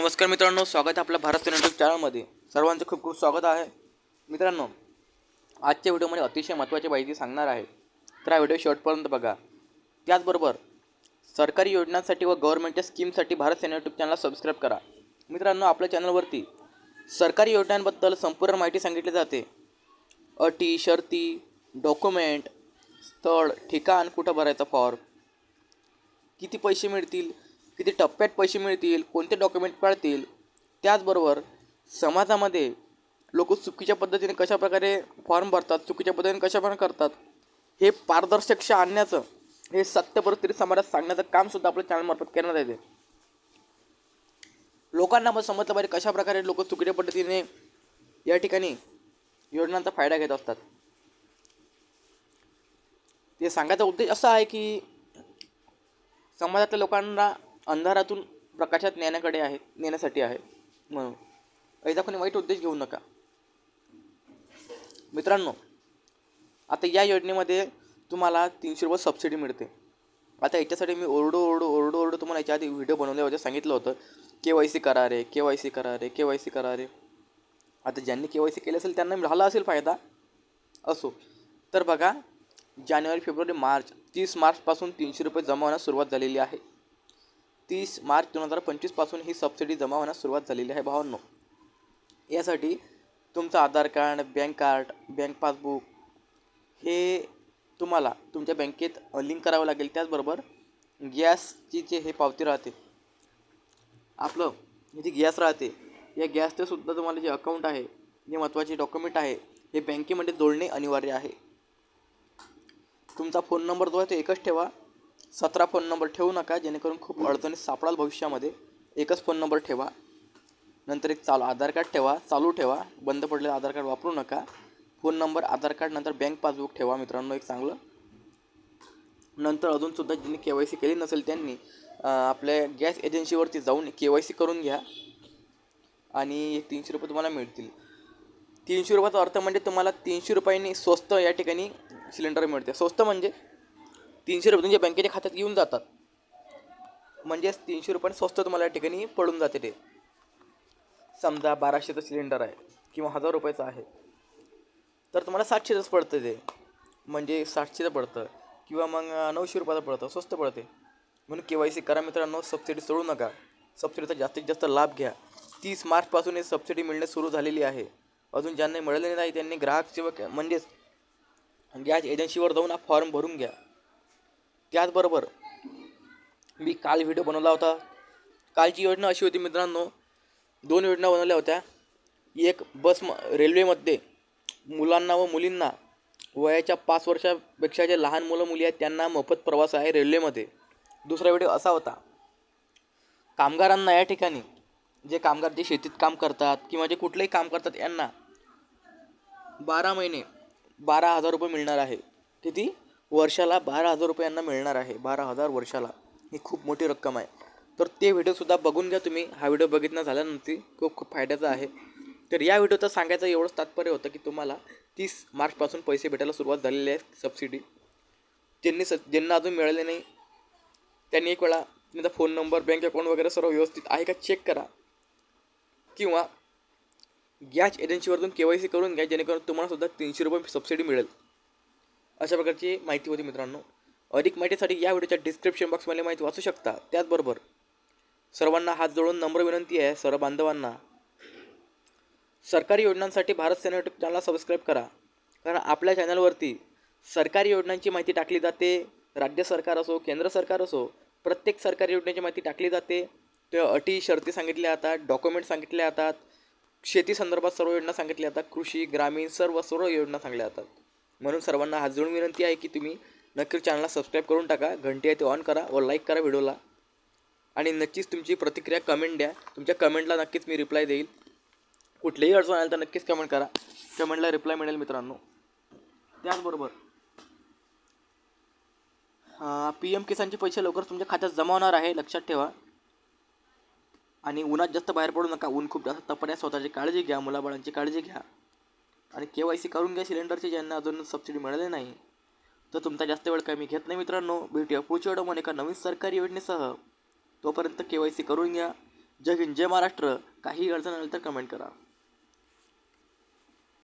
नमस्कार मित्रांनो स्वागत आहे आपल्या भारत यूट्यूब चॅनलमध्ये. सर्वांचं खूप खूप स्वागत आहे. मित्रांनो आजच्या व्हिडिओमध्ये अतिशय महत्त्वाची माहिती सांगणार आहे. तर हा व्हिडिओ शेवटपर्यंत बघा. त्याचबरोबर सरकारी योजनांसाठी व गव्हर्नमेंटच्या स्कीमसाठी भारत सेना यूट्यूब चॅनलला सबस्क्राईब करा. मित्रांनो आपल्या चॅनलवरती सरकारी योजनांबद्दल संपूर्ण माहिती सांगितली जाते. अटी शर्ती डॉक्युमेंट स्थळ ठिकाण कुठं भरायचा फॉर्म किती पैसे मिळतील किती टप्प्यात पैसे मिळतील कोणते डॉक्युमेंट पाळतील त्याचबरोबर समाजामध्ये लोक चुकीच्या पद्धतीने कशाप्रकारे फॉर्म भरतात चुकीच्या पद्धतीने कशाप्रकारे करतात हे पारदर्शकशा आणण्याचं हे सत्य परिस्थिती समाजात सांगण्याचं कामसुद्धा आपल्या चॅनलमार्फत करण्यात येते. लोकांना मग समजलं पाहिजे कशाप्रकारे लोक चुकीच्या पद्धतीने या ठिकाणी योजनांचा फायदा घेत असतात. ते सांगायचा उद्देश असा आहे की समाजातल्या लोकांना अंधारातून प्रकाशात नेण्याकडे आहे नेण्यासाठी आहे म्हणून. याचा कोणी वाईट उद्देश घेऊ नका. मित्रांनो आता या योजनेमध्ये तुम्हाला तीनशे रुपये सबसिडी मिळते. आता याच्यासाठी मी ओरडो ओरडो ओरडो ओरडो तुम्हाला याच्या आधी व्हिडिओ बनवले होते सांगितलं होतं के वाय सी करा रे के वाय सी करा रे के वाय सी करा रे. आता ज्यांनी के वाय सी केलं असेल त्यांना झाला असेल फायदा? असो. तर बघा जानेवारी फेब्रुवारी मार्च तीस मार्चपासून तीनशे रुपये जमा होण्यास सुरुवात झालेली आहे. तीस मार्च दोन हजार पंचवीसपासून ही सबसिडी जमा होण्यास सुरुवात झालेली आहे भावांनो. यासाठी तुमचं Aadhaar card bank card bank passbook हे तुम्हाला तुमच्या बँकेत लिंक करावं लागेल. त्याचबरोबर गॅसची जे हे पावती राहते आपलं हे जे गॅस राहते या गॅसचं सुद्धा तुम्हाला जे अकाउंट आहे जे महत्त्वाचे डॉक्युमेंट आहे हे बँकेमध्ये जोडणे अनिवार्य आहे. तुमचा फोन नंबर जो आहे तो एकच ठेवा. सतरा फोन नंबर ठेवू नका जेणेकरून खूप अडचणीत सापडाल भविष्यामध्ये. एकच फोन नंबर ठेवा. नंतर एक चालू आधार कार्ड ठेवा चालू ठेवा. बंद पडलेलं आधार कार्ड वापरू नका. फोन नंबर आधार कार्ड नंतर बँक पासबुक ठेवा मित्रांनो एक चांगलं. नंतर अजूनसुद्धा ज्यांनी के वाय सी केली नसेल त्यांनी आपल्या गॅस एजन्सीवरती जाऊन के वाय सी करून घ्या. आणि तीनशे रुपये तुम्हाला मिळतील. तीनशे रुपयाचा अर्थ म्हणजे तुम्हाला तीनशे रुपयांनी स्वस्त या ठिकाणी सिलेंडर मिळते. स्वस्त म्हणजे तीनशे रुपये तुमच्या बँकेच्या खात्यात येऊन जातात. म्हणजेच तीनशे रुपये स्वस्त तुम्हाला या ठिकाणी पडून जाते ते. समजा बाराशेचं सिलेंडर आहे किंवा हजार रुपयाचं आहे. तर तुम्हाला सातशेचंच पडतं ते. म्हणजे सातशेचं पडतं किंवा मग नऊशे रुपयाचं पडतं स्वस्त पडते. म्हणून के वाय सी करा मित्रांनो सबसिडी सोडू नका. सबसिडीचा जास्तीत जास्त लाभ घ्या. तीस मार्चपासून ही सबसिडी मिळणे सुरू झालेली आहे. अजून ज्यांना मिळालेली नाही त्यांनी ग्राहक सेवक म्हणजेच गॅस एजन्सीवर जाऊन हा फॉर्म भरून घ्या. त्याचबरोबर मी काल व्हिडिओ बनवला होता. कालची योजना अशी होती मित्रांनो दोन योजना बनवल्या होत्या. एक बस म रेल्वेमध्ये मुलांना व मुलींना वयाच्या पाच वर्षापेक्षा जे लहान मुलं मुली आहेत त्यांना मोफत प्रवास आहे रेल्वेमध्ये. दुसरा व्हिडिओ असा होता. कामगारांना या ठिकाणी जे कामगार जे शेतीत काम करतात किंवा जे कुठलंही काम करतात यांना बारा महिने बारा हजार रुपये मिळणार आहे. किती? वर्षाला बारा हजार रुपये यांना मिळणार आहे. बारा हजार वर्षाला. ही खूप मोठी रक्कम आहे. तर ते व्हिडिओसुद्धा बघून घ्या तुम्ही. हा व्हिडिओ बघितला झाल्यानंतर खूप खूप फायद्याचा आहे. तर या व्हिडिओचं सांगायचं एवढंच तात्पर्य होतं की तुम्हाला तीस मार्चपासून पैसे भेटायला सुरुवात झालेली आहे सबसिडी ज्यांनी स ज्यांना अजून मिळाले नाही त्यांनी एक वेळा त्यांचा फोन नंबर बँक अकाउंट वगैरे सर्व व्यवस्थित आहे का चेक करा. किंवा गॅस एजन्सीवरून के वाय सी करून घ्या जेणेकरून तुम्हाला सुद्धा तीनशे रुपये सबसिडी मिळेल. अशा प्रकारची माहिती होती मित्रांनो. अधिक माहितीसाठी या व्हिडिओच्या डिस्क्रिप्शन बॉक्समध्ये माहिती वाचू शकता. त्याचबरोबर सर्वांना हात जोडून नम्र विनंती आहे सर्व बांधवांना. सरकारी योजनांसाठी भारत सेना यूट्यूब चॅनलला सबस्क्राईब करा. कारण आपल्या चॅनलवरती सरकारी योजनांची माहिती टाकली जाते. राज्य सरकार असो केंद्र सरकार असो प्रत्येक सरकारी योजनेची माहिती टाकली जाते. ते अटी शर्ती सांगितल्या जातात डॉक्युमेंट सांगितल्या जातात. शेती संदर्भात सर्व योजना सांगितल्या जातात. कृषी ग्रामीण सर्व सर्व योजना सांगल्या जातात. म्हणून सर्वांना हात जोडून विनंती आहे की तुम्ही नक्कीच चॅनलला सबस्क्राईब करून टाका घंटी आहे ते ऑन करा व लाईक करा व्हिडिओला. आणि नक्कीच तुमची प्रतिक्रिया कमेंट द्या. तुमच्या कमेंटला नक्कीच मी रिप्लाय देईल. कुठलीही अडचण आली तर नक्कीच कमेंट करा. कमेंटला रिप्लाय मिळेल मित्रांनो. त्याचबरोबर पी एम किसानचे पैसे लवकर तुमच्या खात्यात जमा होणार आहे लक्षात ठेवा. आणि उन्हात जास्त बाहेर पडू नका. ऊन खूप जास्त तपण्या स्वतःची काळजी घ्या. मुलाबाळांची काळजी घ्या. आणि के वाय सी करून घ्या सिलेंडरची ज्यांना अजून सबसिडी मिळाली नाही. तर तुमचा जास्त वेळ काय मी घेत नाही मित्रांनो. भेटूया पुढच्या व्हिडिओमध्ये एका नवीन सरकारी योजनेसह. तोपर्यंत के वाय सी करून घ्या. जय हिंद जय महाराष्ट्र. काही अडचण आली तर कमेंट करा.